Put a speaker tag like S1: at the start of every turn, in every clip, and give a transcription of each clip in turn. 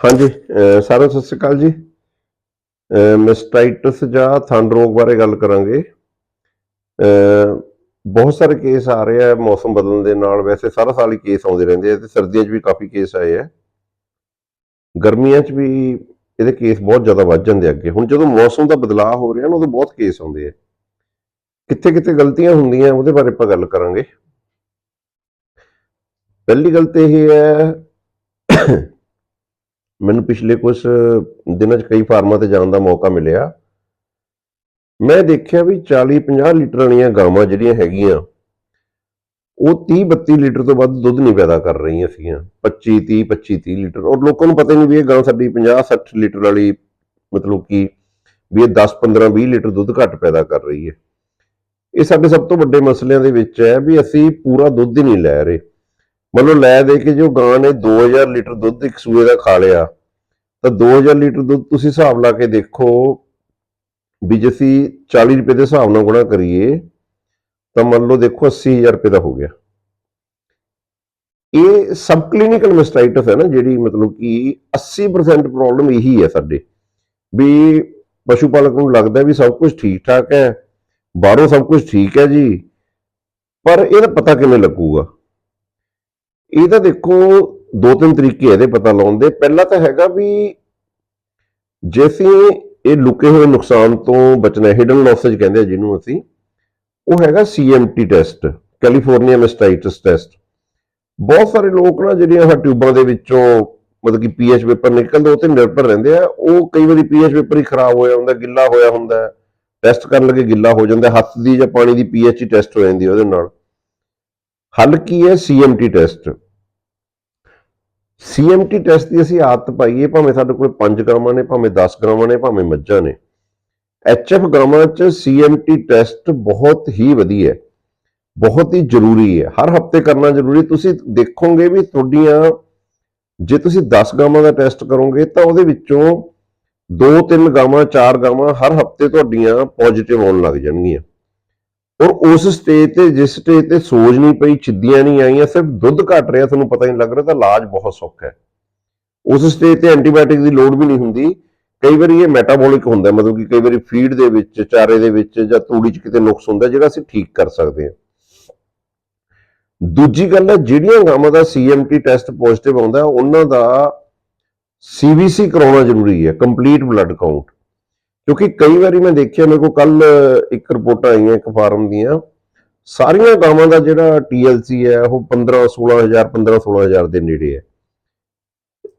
S1: ਹਾਂਜੀ, ਅਹ ਸਾਰਿਆਂ ਸਤਿ ਸ਼੍ਰੀ ਅਕਾਲ ਜੀ। ਮਿਸਟਾਈਟਸ ਜਾਂ ਥੰਡ ਰੋਗ ਬਾਰੇ ਗੱਲ ਕਰਾਂਗੇ। ਬਹੁਤ ਸਾਰੇ ਕੇਸ ਆ ਰਹੇ ਆ ਮੌਸਮ ਬਦਲਣ ਦੇ ਨਾਲ। ਵੈਸੇ ਸਾਰਾ ਸਾਲ ਹੀ ਕੇਸ ਆਉਂਦੇ ਰਹਿੰਦੇ ਆ ਤੇ ਸਰਦੀਆਂ 'ਚ ਵੀ ਕਾਫੀ ਕੇਸ ਆਏ ਆ। ਗਰਮੀਆਂ 'ਚ ਵੀ ਇਹਦੇ ਕੇਸ ਬਹੁਤ ਜ਼ਿਆਦਾ ਵੱਧ ਜਾਂਦੇ ਅੱਗੇ। ਹੁਣ ਜਦੋਂ ਮੌਸਮ ਦਾ ਬਦਲਾਅ ਹੋ ਰਿਹਾ ਨਾ, ਉਦੋਂ ਬਹੁਤ ਕੇਸ ਆਉਂਦੇ ਆ। ਕਿੱਥੇ ਕਿੱਥੇ ਗਲਤੀਆਂ ਹੁੰਦੀਆਂ, ਉਹਦੇ ਬਾਰੇ ਆਪਾਂ ਗੱਲ ਕਰਾਂਗੇ। ਪਹਿਲੀ ਗਲਤੀ ਇਹ ਹੈ ਮੈਨੂੰ ਪਿਛਲੇ ਕੁਝ ਦਿਨਾਂ 'ਚ ਕਈ ਫਾਰਮਾਂ ਤੇ ਜਾਣ ਦਾ ਮੌਕਾ ਮਿਲਿਆ। ਮੈਂ ਦੇਖਿਆ ਵੀ 40 50 ਲੀਟਰ ਵਾਲੀਆਂ ਗਾਵਾਂ ਜਿਹੜੀਆਂ ਹੈਗੀਆਂ, ਉਹ 30 32 ਲੀਟਰ ਤੋਂ ਵੱਧ ਦੁੱਧ ਨਹੀਂ ਪੈਦਾ ਕਰ ਰਹੀਆਂ ਸੀਗੀਆਂ। 25 30 25 30 ਲੀਟਰ। ਔਰ ਲੋਕਾਂ ਨੂੰ ਪਤਾ ਨਹੀਂ ਵੀ ਇਹ ਗਾਂ ਸਾਡੀ 50 60 ਲੀਟਰ ਵਾਲੀ ਮਤਲਬ ਕਿ ਵੀ ਇਹ 10 15 20 ਲੀਟਰ ਦੁੱਧ ਘੱਟ ਪੈਦਾ ਕਰ ਰਹੀ ਹੈ। ਇਹ ਸਾਡੇ ਸਭ ਤੋਂ ਵੱਡੇ ਮਸਲਿਆਂ ਦੇ ਵਿੱਚ ਹੈ ਵੀ ਅਸੀਂ ਪੂਰਾ ਦੁੱਧ ਹੀ ਨਹੀਂ ਲੈ ਰਹੇ। ਮੰਨ ਲਓ ਲੈ ਦੇ ਕੇ ਜੋ ਗਾਂ ਨੇ 2000 ਲੀਟਰ ਦੁੱਧ ਇੱਕ ਸੂਏ ਦਾ ਖਾ ਲਿਆ, ਤਾਂ 2000 ਲੀਟਰ ਦੁੱਧ ਤੁਸੀਂ ਹਿਸਾਬ ਲਾ ਕੇ ਦੇਖੋ ਵੀ ਜੇ ਅਸੀਂ 40 ਰੁਪਏ ਦੇ ਹਿਸਾਬ ਨਾਲ ਗੁਣਾ ਕਰੀਏ, ਤਾਂ ਮੰਨ ਲਓ ਦੇਖੋ 80000 ਰੁਪਏ ਦਾ ਹੋ ਗਿਆ। ਇਹ ਸਬ ਕਲੀਨਿਕਲ ਮੈਸਟਾਈਟਸ ਹੈ ਨਾ, ਜਿਹੜੀ ਮਤਲਬ ਕਿ 80% ਪ੍ਰੋਬਲਮ ਇਹੀ ਹੈ ਸਾਡੇ, ਵੀ ਪਸ਼ੂ ਪਾਲਕ ਨੂੰ ਲੱਗਦਾ ਵੀ ਸਭ ਕੁਝ ਠੀਕ ਠਾਕ ਹੈ, ਬਾਹਰੋਂ ਸਭ ਕੁਝ ਠੀਕ ਹੈ ਜੀ, ਪਰ ਇਹਦਾ ਪਤਾ ਕਿਵੇਂ ਲੱਗੂਗਾ? ਇਹ ਤਾਂ ਦੇਖੋ ਦੋ ਤਿੰਨ ਤਰੀਕੇ ਇਹਦੇ ਪਤਾ ਲਾਉਣ ਦੇ। ਪਹਿਲਾ ਤਾਂ ਹੈਗਾ ਵੀ ਜੇ ਅਸੀਂ ਇਹ ਲੁਕੇ ਹੋਏ ਨੁਕਸਾਨ ਤੋਂ ਬਚਣਾ ਹਿਡਨ ਲੌਸੇਜ ਕਹਿੰਦੇ ਆ ਜਿਹਨੂੰ ਅਸੀਂ, ਉਹ ਹੈਗਾ CMT test California mastitis test ਬਹੁਤ ਸਾਰੇ ਲੋਕ ਨਾ ਜਿਹੜੀਆਂ ਆਹ ਟਿਊਬਾਂ ਦੇ ਵਿੱਚੋਂ ਮਤਲਬ ਕਿ ਪੀਐਚ ਪੇਪਰ ਨਿਕਲਦਾ ਉਹ ਤੇ ਨਿਰਭਰ ਰਹਿੰਦੇ ਆ। ਉਹ ਕਈ ਵਾਰੀ ਪੀਐਚ ਪੇਪਰ ਹੀ ਖਰਾਬ ਹੋਇਆ ਹੁੰਦਾ, ਗਿੱਲਾ ਹੋਇਆ ਹੁੰਦਾ ਟੈਸਟ ਕਰਨ ਲੱਗੇ ਗਿੱਲਾ ਹੋ ਜਾਂਦਾ, ਹੱਥ ਦੀ ਜਾਂ ਪਾਣੀ ਦੀ ਪੀਐਚ ਹੀ ਟੈਸਟ ਹੋ ਜਾਂਦੀ ਉਹਦੇ ਨਾਲ। ਹੱਲ ਕੀ ਹੈ? ਸੀਐਮਟੀ ਟੈਸਟ ਸੀਐਮਟੀ ਟੈਸਟ ਦੀ ਅਸੀਂ ਆਦਤ ਪਾਈਏ ਭਾਵੇਂ ਸਾਡੇ ਕੋਲ 5 ਗ੍ਰਾਮਾਂ ਨੇ, ਭਾਵੇਂ 10 ਗ੍ਰਾਮਾਂ ਨੇ, ਭਾਵੇਂ ਮੱਝਾਂ ਨੇ। ਐਚਐਫ ਗ੍ਰਾਮਾਂ ਚ ਸੀਐਮਟੀ ਟੈਸਟ ਬਹੁਤ ਹੀ ਵਧੀਆ ਹੈ। ਬਹੁਤ ਹੀ ਜ਼ਰੂਰੀ ਹੈ। ਹਰ ਹਫ਼ਤੇ ਕਰਨਾ ਜ਼ਰੂਰੀ ਤੁਸੀਂ ਦੇਖੋਗੇ ਵੀ ਤੁਹਾਡੀਆਂ, ਜੇ ਤੁਸੀਂ 10 ਗਾਵਾਂ ਦਾ ਟੈਸਟ ਕਰੋਗੇ, ਤਾਂ ਉਹਦੇ ਵਿੱਚੋਂ 2-3 ਗਾਵਾਂ 4 ਗਾਵਾਂ ਹਰ ਹਫ਼ਤੇ ਤੁਹਾਡੀਆਂ ਪੋਜ਼ਿਟਿਵ ਆਉਣ ਲੱਗ ਜਾਣਗੀਆਂ। ਔਰ ਉਸ ਸਟੇਜ ਤੇ, ਜਿਸ ਸਟੇਜ ਤੇ ਸੋਜ ਨਹੀਂ ਪਈ ਛਿੱਦੀਆਂ ਨਹੀਂ ਆਈਆਂ, ਸਿਰਫ ਦੁੱਧ ਘਟ ਰਿਹਾ, ਤੁਹਾਨੂੰ ਪਤਾ ਹੀ ਨਹੀਂ ਲੱਗ ਰਿਹਾ ਤਾਂ ਇਲਾਜ ਬਹੁਤ ਸੌਖਾ ਹੈ। ਉਸ ਸਟੇਜ ਤੇ ਐਂਟੀਬਾਇਓਟਿਕ ਦੀ ਲੋੜ ਵੀ ਨਹੀਂ ਹੁੰਦੀ। ਕਈ ਵਾਰੀ ਇਹ ਮੈਟਾਬੋਲਿਕ ਹੁੰਦਾ, ਮਤਲਬ ਕਿ ਕਈ ਵਾਰੀ ਫੀਡ ਦੇ ਵਿੱਚ, ਚਾਰੇ ਦੇ ਵਿੱਚ ਜਾਂ ਤੂੜੀ 'ਚ ਕਿਤੇ ਨੁਕਸ ਹੁੰਦਾ, ਜਿਹੜਾ ਅਸੀਂ ਠੀਕ ਕਰ ਸਕਦੇ ਹਾਂ। ਦੂਜੀ ਗੱਲ ਹੈ, ਜਿਹੜੀਆਂ ਗਾਵਾਂ ਦਾ ਸੀਐਮਟੀ ਟੈਸਟ ਪੋਜ਼ਿਟਿਵ ਆਉਂਦਾ, ਉਹਨਾਂ ਦਾ ਸੀਬੀਸੀ ਕਰਾਉਣਾ ਜ਼ਰੂਰੀ ਹੈ ਕੰਪਲੀਟ ਬਲੱਡ ਕਾਊਂਟ ਕਿਉਂਕਿ ਕਈ ਵਾਰੀ ਮੈਂ ਦੇਖਿਆ ਮੇਰੇ ਕੋਲ ਕੱਲ ਇੱਕ ਰਿਪੋਰਟਾਂ ਆਈਆਂ, ਇੱਕ ਫਾਰਮ ਦੀਆਂ। ਸਾਰੀਆਂ ਗਾਵਾਂ ਦਾ ਜਿਹੜਾ TLC ਹੈ, ਉਹ 15 16000 15 16000 ਦੇ ਨੇੜੇ ਹੈ।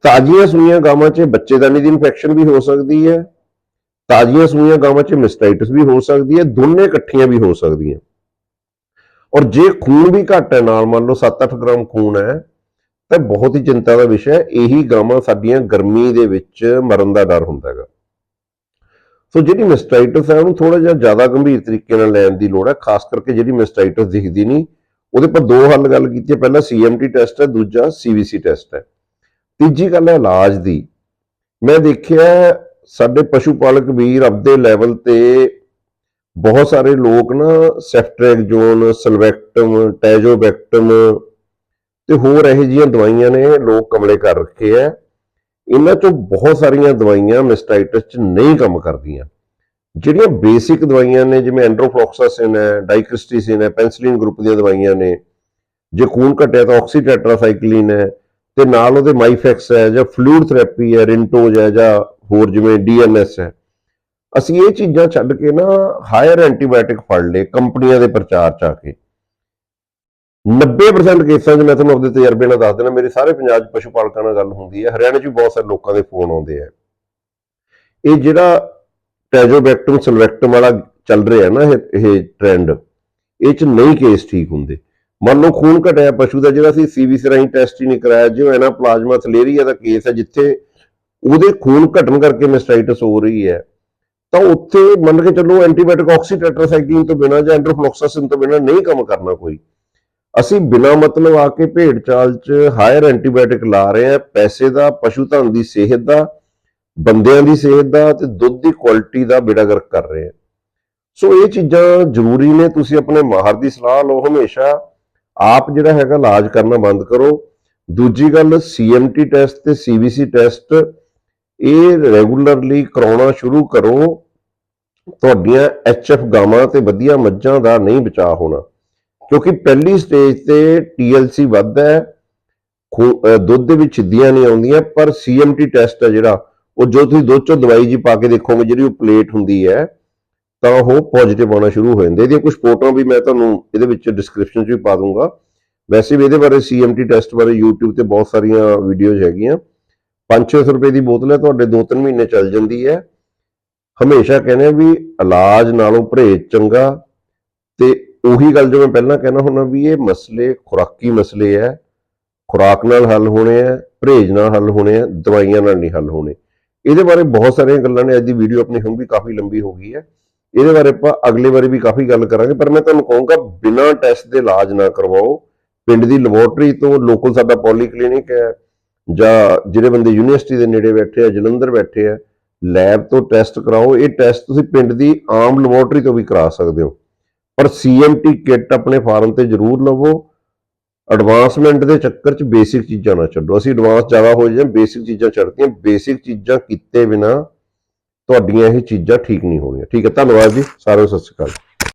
S1: ਤਾਜ਼ੀਆਂ ਸੂਈਆਂ ਗਾਵਾਂ 'ਚ ਬੱਚੇਦਾਨੀ ਦੀ ਇਨਫੈਕਸ਼ਨ ਵੀ ਹੋ ਸਕਦੀ ਹੈ। ਤਾਜ਼ੀਆਂ ਸੂਈਆਂ ਗਾਵਾਂ 'ਚ ਮਿਸਟਾਈਟਸ ਵੀ ਹੋ ਸਕਦੀ ਹੈ। ਦੋਨੇ ਇਕੱਠੀਆਂ ਵੀ ਹੋ ਸਕਦੀਆਂ। ਔਰ ਜੇ ਖੂਨ ਵੀ ਘੱਟ ਹੈ, ਨਾਲ ਮੰਨ ਲਓ 7-8 ਗ੍ਰਾਮ ਖੂਨ ਹੈ, ਤਾਂ ਬਹੁਤ ਹੀ ਚਿੰਤਾ ਦਾ ਵਿਸ਼ਾ ਹੈ। ਇਹੀ ਗਾਵਾਂ ਸਾਡੀਆਂ ਗਰਮੀ ਦੇ ਵਿੱਚ ਮਰਨ ਦਾ ਡਰ ਹੁੰਦਾ ਹੈਗਾ। ਸੋ ਜਿਹੜੀ ਮਿਸਟਾਈਟਸ ਹੈ ਉਹਨੂੰ ਥੋੜਾ ਜਿਹਾ ਜ਼ਿਆਦਾ ਗੰਭੀਰ ਤਰੀਕੇ ਨਾਲ ਲੈਣ ਦੀ ਲੋੜ ਹੈ ਖਾਸ ਕਰਕੇ ਜਿਹੜੀ ਮਿਸਟਾਈਟਸ ਦਿਖਦੀ ਨਹੀਂ। ਉਹਦੇ ਪਰ ਦੋ ਹੱਲ ਗੱਲ ਕੀਤੀ ਹੈ। ਪਹਿਲਾ ਸੀਐਮਟੀ ਟੈਸਟ ਹੈ, ਦੂਜਾ ਸੀਵੀਸੀ ਟੈਸਟ ਹੈ। ਤੀਜੀ ਗੱਲ ਹੈ ਇਲਾਜ ਦੀ। ਮੈਂ ਦੇਖਿਆ ਸਾਡੇ ਪਸ਼ੂ ਪਾਲਕ ਵੀਰ ਆਪਦੇ ਲੈਵਲ ਤੇ ਬਹੁਤ ਸਾਰੇ ਲੋਕ ਨਾ ਸੈਫਟ੍ਰੈਕਜੋਨ ਸਲਵੈਕਟਮ ਟੈਜੋਬੈਕਟਮ ਤੇ ਹੋਰ ਇਹੋ ਜਿਹੀਆਂ ਦਵਾਈਆਂ ਨੇ ਲੋਕ ਕਮਲੇ ਕਰ ਰੱਖੇ ਆ। ਇਹਨਾਂ ਚੋਂ ਬਹੁਤ ਸਾਰੀਆਂ ਦਵਾਈਆਂ ਮਿਸਟਾਈਟਸ ਚ ਨਹੀਂ ਕੰਮ ਕਰਦੀਆਂ। ਜਿਹੜੀਆਂ ਬੇਸਿਕ ਦਵਾਈਆਂ ਨੇ, ਜਿਵੇਂ ਐਂਡਰੋਫਲੋਕਸਾਸਿਨ ਹੈ ਡਾਈਕ੍ਰਿਸਟੀਸਿਨ ਹੈ ਪੈਨਸਿਲਿਨ ਗਰੁੱਪ ਦੀਆਂ ਦਵਾਈਆਂ ਨੇ, ਜੇ ਖੂਨ ਘਟਿਆ ਤਾਂ ਆਕਸੀਟੈਟਰਾਸਾਈਕਲਿਨ ਹੈ, ਤੇ ਨਾਲ ਉਹਦੇ ਮਾਈਫੈਕਸ ਹੈ, ਜਾਂ ਫਲੂਇਡ ਥੈਰੇਪੀ ਹੈ ਰਿੰਟੋਜ ਹੈ, ਜਾਂ ਹੋਰ ਜਿਵੇਂ ਡੀਐਨਐਸ ਹੈ। ਅਸੀਂ ਇਹ ਚੀਜ਼ਾਂ ਛੱਡ ਕੇ ਨਾ ਹਾਇਰ ਐਂਟੀਬਾਇਓਟਿਕ ਫੜ ਲਏ, ਕੰਪਨੀਆਂ ਦੇ ਪ੍ਰਚਾਰ ਚ ਆ ਕੇ। 90% ਕੇਸਾਂ 'ਚ ਮੈਂ ਤੁਹਾਨੂੰ ਆਪਣੇ ਤਜਰਬੇ ਨਾਲ ਦੱਸ ਦੇਣਾ ਮੇਰੇ ਸਾਰੇ ਪੰਜਾਬ 'ਚ ਪਸ਼ੂ ਪਾਲਕਾਂ ਨਾਲ ਗੱਲ ਹੁੰਦੀ ਹੈ, ਹਰਿਆਣੇ 'ਚ ਵੀ ਬਹੁਤ ਸਾਰੇ ਲੋਕਾਂ ਦੇ ਫੋਨ ਆਉਂਦੇ ਆ। ਇਹ ਜਿਹੜਾ ਟੈਜੋਬੈਕਟਮ ਸਲਵੈਕਟਮ ਵਾਲਾ ਚੱਲ ਰਿਹਾ ਨਾ ਇਹ ਇਹ ਟ੍ਰੈਂਡ ਇਹ 'ਚ ਨਹੀਂ ਕੇਸ ਠੀਕ ਹੁੰਦੇ। ਮੰਨ ਲਓ ਖੂਨ ਘਟਿਆ, ਪਸ਼ੂ ਦਾ ਜਿਹੜਾ ਅਸੀਂ ਸੀਵੀਸੀ ਰਾਹੀਂ ਟੈਸਟ ਹੀ ਨਹੀਂ ਕਰਾਇਆ ਜਿਵੇਂ ਐਨਾ ਪਲਾਜ਼ਮਾ ਥਲੇਰੀਆ ਦਾ ਕੇਸ ਹੈ, ਜਿੱਥੇ ਉਹਦੇ ਖੂਨ ਘਟਣ ਕਰਕੇ ਮਿਸਟਾਈਟਸ ਹੋ ਰਹੀ ਹੈ, ਤਾਂ ਉੱਥੇ ਮੰਨ ਕੇ ਚੱਲੋ ਐਂਟੀਬਾਇਓਟਿਕ ਆਕਸੀਟੈਟਰਾਸਾਈਕਲਿਨ ਤੋਂ ਬਿਨਾਂ ਜਾਂ ਐਂਡਰੋਫਲੋਕਸਾਸਿਨ ਤੋਂ ਬਿਨਾਂ ਨਹੀਂ ਕੰਮ ਕਰਨਾ ਕੋਈ। ਅਸੀਂ ਬਿਨਾ ਮਤਲਬ ਆ ਕੇ ਭੇਡ ਚਾਲ 'ਚ ਹਾਇਰ ਐਂਟੀਬਾਇਓਟਿਕ ਲਾ ਰਹੇ ਆ ਪੈਸੇ ਦਾ, ਪਸ਼ੂ ਧਨ ਦੀ ਸਿਹਤ ਦਾ, ਬੰਦਿਆਂ ਦੀ ਸਿਹਤ ਦਾ ਤੇ ਦੁੱਧ ਦੀ ਕੁਆਲਿਟੀ ਦਾ ਬੇੜਾਗਰਕ ਕਰ ਰਹੇ ਆ ਸੋ ਇਹ ਚੀਜ਼ਾਂ ਜ਼ਰੂਰੀ ਨੇ, ਤੁਸੀਂ ਆਪਣੇ ਮਾਹਰ ਦੀ ਸਲਾਹ ਲਓ ਹਮੇਸ਼ਾ। ਆਪ ਜਿਹੜਾ ਹੈਗਾ ਇਲਾਜ ਕਰਨਾ ਬੰਦ ਕਰੋ। ਦੂਜੀ ਗੱਲ ਸੀਐਮਟੀ ਟੈਸਟ ਤੇ ਸੀਬੀਸੀ ਟੈਸਟ ਇਹ ਰੈਗੂਲਰਲੀ ਕਰਾਉਣਾ ਸ਼ੁਰੂ ਕਰੋ। ਤੁਹਾਡੀਆਂ ਐਚਐਫ ਗਾਵਾਂ ਤੇ ਵਧੀਆ ਮੱਝਾਂ ਦਾ ਨਹੀਂ ਬਚਾਅ ਹੋਣਾ। ਕਿਉਂਕਿ ਪਹਿਲੀ ਸਟੇਜ ਤੇ ਟੀਐਲਸੀ ਵੱਧਦਾ ਹੈ, ਖੂ- ਅਹ ਦੁੱਧ ਦੇ ਵਿੱਚ ਛਿੱਦੀਆਂ ਨਹੀਂ ਆਉਂਦੀਆਂ, ਪਰ ਸੀਐਮਟੀ ਟੈਸਟ ਹੈ ਜਿਹੜਾ, ਉਹ ਜੋ ਤੁਸੀਂ ਦੁੱਧ ਚੋਂ ਦਵਾਈ ਜੀ ਪਾ ਕੇ ਦੇਖੋਗੇ, ਜਿਹੜੀ ਉਹ ਪਲੇਟ ਹੁੰਦੀ ਹੈ, ਤਾਂ ਉਹ ਪੋਜ਼ਿਟਿਵ ਆਉਣਾ ਸ਼ੁਰੂ ਹੋ ਜਾਂਦੇ ਇਹਦੀਆਂ ਕੁਝ ਫੋਟੋਆਂ ਵੀ ਮੈਂ ਤੁਹਾਨੂੰ ਇਹਦੇ ਵਿੱਚ ਡਿਸਕ੍ਰਿਪਸ਼ਨ 'ਚ ਵੀ ਪਾ ਦੂੰਗਾ। ਵੈਸੇ ਵੀ ਇਹਦੇ ਬਾਰੇ ਸੀਐਮਟੀ ਟੈਸਟ ਬਾਰੇ YouTube ਤੇ ਬਹੁਤ ਸਾਰੀਆਂ ਵੀਡੀਓਜ਼ ਹੈਗੀਆਂ। 5-600 ਰੁਪਏ ਦੀ ਬੋਤਲ ਹੈ, ਤੁਹਾਡੇ 2-3 ਮਹੀਨੇ ਚੱਲ ਜਾਂਦੀ ਹੈ। ਹਮੇਸ਼ਾ ਕਹਿੰਦੇ ਆ ਵੀ ਇਲਾਜ ਨਾਲੋਂ ਪਰਹੇਜ਼ ਚੰਗਾ ਤੇ ਉਹੀ ਗੱਲ ਜੋ ਮੈਂ ਪਹਿਲਾਂ ਕਹਿਣਾ ਹੁੰਦਾ ਵੀ ਇਹ ਮਸਲੇ, ਖੁਰਾਕੀ ਮਸਲੇ ਹੈ ਖੁਰਾਕ ਨਾਲ ਹੱਲ ਹੋਣੇ ਆ, ਪਰਹੇਜ਼ ਨਾਲ ਹੱਲ ਹੋਣੇ ਆ, ਦਵਾਈਆਂ ਨਾਲ ਨਹੀਂ ਹੱਲ ਹੋਣੇ। ਇਹਦੇ ਬਾਰੇ ਬਹੁਤ ਸਾਰੀਆਂ ਗੱਲਾਂ ਨੇ, ਅੱਜ ਦੀ ਵੀਡੀਓ ਆਪਣੀ ਹੁਣ ਵੀ ਕਾਫੀ ਲੰਬੀ ਹੋ ਗਈ ਹੈ। ਇਹਦੇ ਬਾਰੇ ਆਪਾਂ ਅਗਲੇ ਵਾਰੀ ਵੀ ਕਾਫੀ ਗੱਲ ਕਰਾਂਗੇ, ਪਰ ਮੈਂ ਤੁਹਾਨੂੰ ਕਹੂੰਗਾ, ਬਿਨਾਂ ਟੈਸਟ ਦੇ ਇਲਾਜ ਨਾ ਕਰਵਾਓ। ਪਿੰਡ ਦੀ ਲੈਬੋਰਟਰੀ ਤੋਂ ਲੋਕਲ ਸਾਡਾ ਪੋਲੀ ਕਲੀਨਿਕ ਹੈ, ਜਾਂ ਜਿਹੜੇ ਬੰਦੇ ਯੂਨੀਵਰਸਿਟੀ ਦੇ ਨੇੜੇ ਬੈਠੇ ਆ, ਜਲੰਧਰ ਬੈਠੇ ਆ, ਲੈਬ ਤੋਂ ਟੈਸਟ ਕਰਾਓ। ਇਹ ਟੈਸਟ ਤੁਸੀਂ ਪਿੰਡ ਦੀ ਆਮ ਲੈਬੋਰਟਰੀ ਤੋਂ ਵੀ ਕਰਾ ਸਕਦੇ ਹੋ। ਪਰ ਸੀਐਮਟੀ ਕਿੱਟ ਆਪਣੇ ਫਾਰਮ ਤੇ ਜ਼ਰੂਰ ਲਵੋ। ਐਡਵਾਂਸਮੈਂਟ ਦੇ ਚੱਕਰ 'ਚ ਬੇਸਿਕ ਚੀਜ਼ਾਂ ਨਾ ਛੱਡੋ। ਅਸੀਂ ਐਡਵਾਂਸ ਜ਼ਿਆਦਾ ਹੋ ਜਾਂਦੇ ਬੇਸਿਕ ਚੀਜ਼ਾਂ ਛੱਡਤੀਆਂ। ਬੇਸਿਕ ਚੀਜ਼ਾਂ ਕੀਤੇ ਬਿਨਾ ਤੁਹਾਡੀਆਂ ਇਹ ਚੀਜ਼ਾਂ ਠੀਕ ਨਹੀਂ ਹੋਣੀਆਂ। ਠੀਕ ਹੈ, ਧੰਨਵਾਦ ਜੀ। ਸਾਰਿਆਂ ਨੂੰ ਸਤਿ ਸ਼੍ਰੀ ਅਕਾਲ।